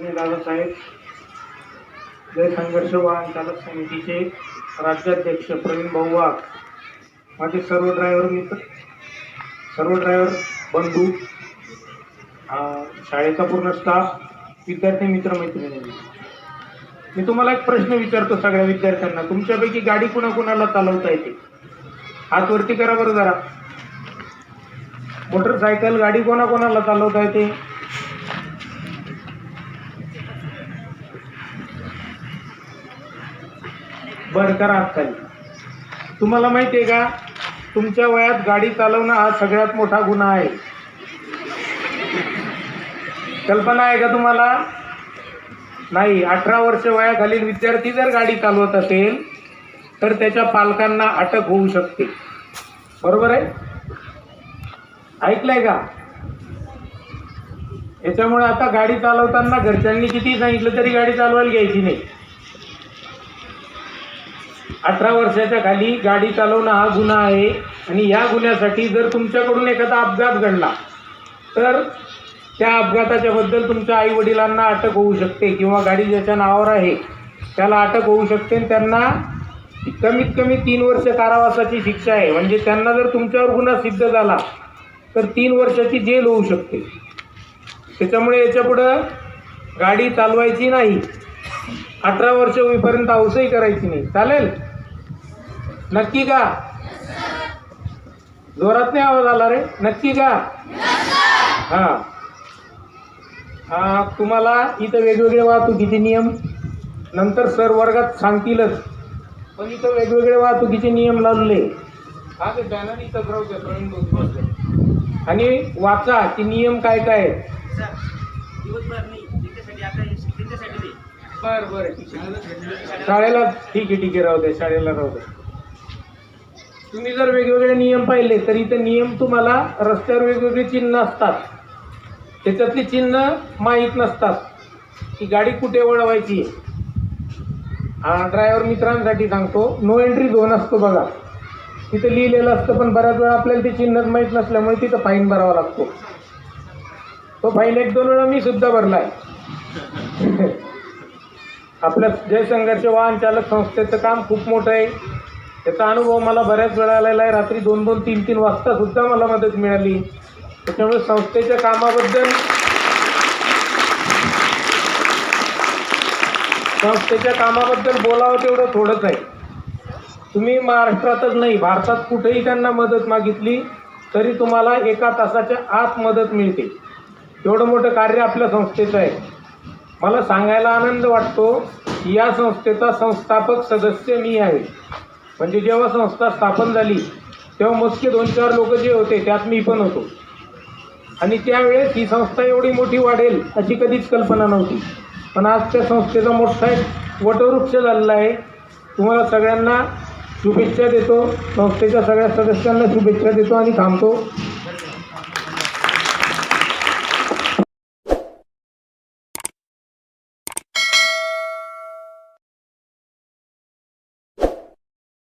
आदरणीय दादासाहेब जय संघर्ष वाहन चालक समितीचे राज्याध्यक्ष प्रवीण भाऊ वाघ माझे सर्व ड्रायव्हर मित्र सर्व ड्रायव्हर बंधू शाळेचा पूर्ण स्टाफ विद्यार्थी मित्र मैत्रिणी मी तुम्हाला एक प्रश्न विचारतो सगळ्या विद्यार्थ्यांना. तुमच्यापैकी गाडी कुणाकुणाला चालवता येते? हात वरती करा बरं जरा. मोटरसायकल गाडी कोणाकोणाला चालवता येते? बरं करा तुम्हाला माहिती आहे का? तुमच्या वयात गाडी चालवणं हा सगळ्यात मोठा गुन्हा आहे. कल्पना आहे का तुम्हाला? नाही अठरा वर्ष वयाखालील विद्यार्थी जर गाडी चालवत असेल तर त्याच्या पालकांना अटक होऊ शकते. बरोबर आहे? ऐकलंय का? याच्यामुळे आता गाडी चालवताना घरच्यांनी किती सांगितलं तरी गाडी चालवायला घ्यायची नाही. अठरा वर्षाच्या खाली गाडी चालवणं हा गुन्हा आहे. आणि या गुन्ह्यासाठी जर तुमच्याकडून एखादा अपघात घडला तर त्या अपघाताच्याबद्दल तुमच्या आई वडिलांना अटक होऊ शकते किंवा गाडी ज्याच्या नावावर आहे त्याला अटक होऊ शकते. आणि त्यांना कमीत कमी तीन वर्ष कारावासाची शिक्षा आहे. म्हणजे त्यांना जर तुमच्यावर गुन्हा सिद्ध झाला तर तीन वर्षाची जेल होऊ शकते. त्याच्यामुळे याच्यापुढं गाडी चालवायची नाही. अठरा वर्ष होईपर्यंत औसही करायची नाही. चालेल? नक्की का? जोरात नाही आवाज आला रे. नक्की का? हां. हा तुम्हाला इथं वेगवेगळे वाहतुकीचे नियम? नंतर सर वर्गात सांगतीलच. पण इथं वेगवेगळे वाहतुकीचे नियम लावले. हा ते बॅनर इथं राहू. आणि वाचा की नियम काय काय? बर बर. शाळेला ठीक आहे ठीक आहे राहू द्या शाळेला राहू द्या तुम्ही जर वेगवेगळे नियम पाहिले तर इथं नियम तुम्हाला रस्त्यावर वेगवेगळे चिन्ह असतात. त्याच्यातली चिन्ह माहीत नसतात. की गाडी कुठे वळवायची? हा ड्रायव्हर मित्रांसाठी सांगतो नो एंट्री झोन असतो बघा. तिथं लिहिलेलं असतं पण बऱ्याच वेळा आपल्याला ते चिन्हच माहीत नसल्यामुळे तिथं फाईन भरावा लागतो. तो फाईन एक दोन वेळा मी सुद्धा भरलाय. आपल्या जय संघर्ष वाहन चालक संस्थेचं काम खूप मोठं आहे. त्याचा अनुभव मला बऱ्याच वेळा आलेला आहे. रात्री दोन दोन तीन तीन वाजता सुद्धा मला मदत मिळाली. त्याच्यामुळे संस्थेच्या कामाबद्दल संस्थेच्या कामाबद्दल बोलावं तेवढं थोडंच आहे. तुम्ही महाराष्ट्रातच नाही भारतात कुठेही त्यांना मदत मागितली तरी तुम्हाला एका तासाच्या आत मदत मिळते. एवढं मोठं कार्य आपल्या संस्थेचं आहे. मला सांगायला आनंद वाटतो या संस्थेचा संस्थापक सदस्य मी आहे. म्हणजे जेव्हा संस्था स्थापन झाली तेव्हा मोजके दोन चार लोक जे होते त्यात मी पण होतो. आणि त्यावेळेस ही संस्था एवढी मोठी वाढेल अशी कधीच कल्पना नव्हती. पण आज त्या संस्थेचा मोठा एक वटवृक्ष झालेला आहे. तुम्हाला सगळ्यांना शुभेच्छा देतो. संस्थेच्या सगळ्या सदस्यांना शुभेच्छा देतो आणि थांबतो.